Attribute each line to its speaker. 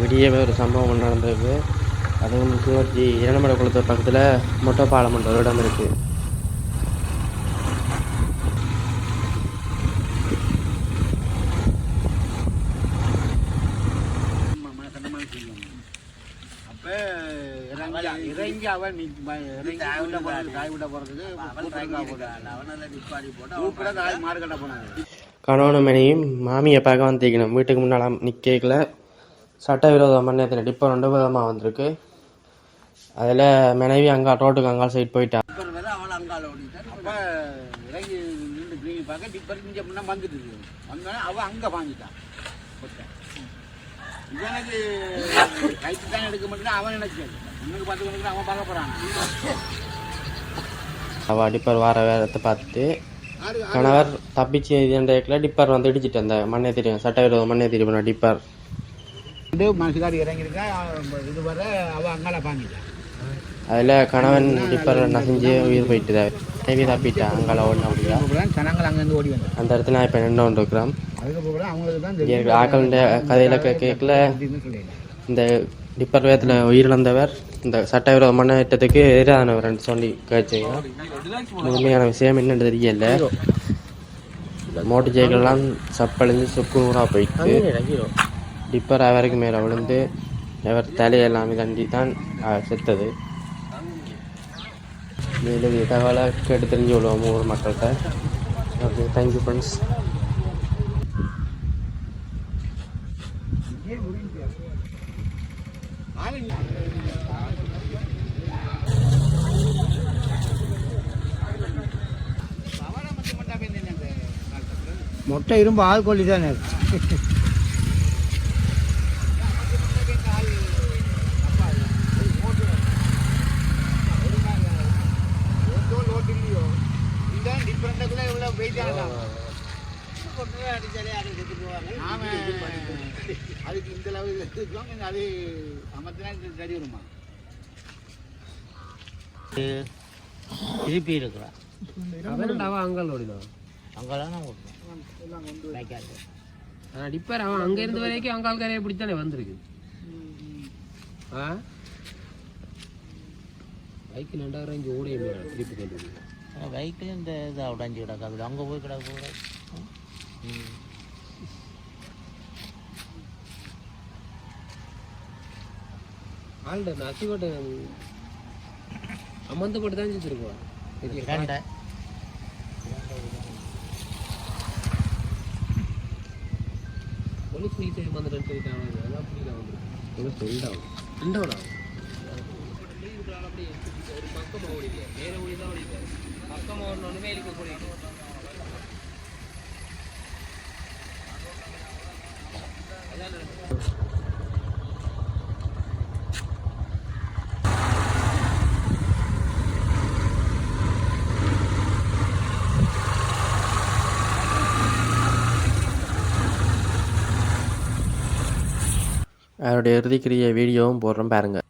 Speaker 1: விடியவே ஒரு சம்பவம் நடந்திருக்கு. அதுவும் கிளர்ச்சி இரண்டமலை குளத்து பக்கத்தில் மொட்டை பாலம் என்ற ஒரு இடம் இருக்குது
Speaker 2: இறங்கி அவன் காய் விட போறதுக்கு. கூப்பிட காய் போனாங்க.
Speaker 1: கணவனும் மனையும் மாமியை பார்க்க வந்திருக்கணும் வீட்டுக்கு முன்னால் நிற்கல சட்டவிரோத மன்னத்தில் டிப்பர் ரெண்டு விதமாக வந்திருக்கு. அதில் மனைவி அங்கே ரோட்டுக்கு அங்கால் சைடு போயிட்டா.
Speaker 2: அப்ப இறங்கி நின்று கிளீனி பார்க்க டிப்பர் இங்க முன்ன வந்துட்டு இருக்கு. வந்தோடனே அவன் அங்க பாஞ்சிட்டான் கொட்டை. இவனுக்கு கைத்து தான் எடுக்க மாட்டேன் அவன் நினைச்சாரு இன்னும் பார்த்து கொண்டு அவன் பார்க்க போறான்.
Speaker 1: அவள் டிப்பர் வார வேறத்தை பார்த்துட்டு கணவர் தப்பிச்சு இதுன்ற டிப்பர் வந்து இடிச்சிட்டு அந்த மண்ணை தெரியும் சட்டவிரோத மண்ணை தெரியும் டிப்பர்.
Speaker 2: வந்து மனசுக்காரி இறங்கியிருக்கா இது வர அவன் அங்கால பாஞ்சிட்டான்
Speaker 1: அதில் கணவன் டிப்பர் நசிஞ்சு உயிர் போயிட்டு மனைவி தப்பிட்டா அங்கால ஓடின
Speaker 2: அதுக்கப்புறம் ஜனங்கள் அங்கேருந்து ஓடி வந்தாங்க.
Speaker 1: அந்த இடத்துல நான் இப்போ நின்று கொண்டிருக்கிறோம்.
Speaker 2: அதுக்கப்புறம் அவங்களுக்கு
Speaker 1: ஆக்கள கதையில் கேட்கல இந்த டிப்பர் வேகத்தில் உயிரிழந்தவர் இந்த சட்டவிரோத மண்ணேற்றத்துக்கு எதிரானவர் சொல்லி கேட்சிங்க உண்மையான விஷயம் என்னன்னு தெரியல. மோட்டர் சைக்கிள்லாம் சப்பழிஞ்சு சுக்கு நூறாக போயிட்டு. டிப்பர் அவருக்கு மேலே விழுந்து அவர் தலையெல்லாம் தண்டி தான் செத்தது. மேலும் இது தகவலை கேட்டு தெரிஞ்சு கொள்வோம் ஊர் மக்கள்கிட்ட. ஓகே தேங்க்யூ ஃப்ரெண்ட்ஸ்
Speaker 2: மொட்டை இரும்பு ஆள் கொல்லி தானே அதுக்கு இந்த லெவலில் இருக்கோம் அது அமர்த்தினா சரி வருமா
Speaker 3: திருப்பி இருக்கிறான்
Speaker 4: அவன் அங்கால் ஓடினான்
Speaker 3: அங்கெல்லாம் நான்
Speaker 4: டிப்பர் அவன் அங்க இருந்த வரைக்கும் அங்கால் கரையை பிடித்தானே வந்திருக்கு ஆ பைக்கு ரெண்டாயிரம் இங்கே ஓடிய திருப்பி கொண்டு வந்து.
Speaker 3: பைக்கில் இந்த இதை உடஞ்சி கிடக்காது அங்கே போய் கிடக்க கூட
Speaker 4: ஆள்ட நசி போட்டு அமர்ந்து போட்டு தான் வச்சிருக்கோம்
Speaker 3: ரெண்டை
Speaker 4: போலீஸ் நீ சைடு வந்துட்டு சொல்லிட்டாங்க அதான் புரியல வந்து ஒரு சொல்லிட்டாங்க ரெண்டோடா ஒரு பக்கம் ஓடிக்கல வேற ஓடி தான் ஓடிக்கல பக்கம் ஓடணுமே இருக்க ஓடிட்டு
Speaker 1: அவருடைய இறுதிக்கிரிய வீடியோவும் போடுறோம் பாருங்கள்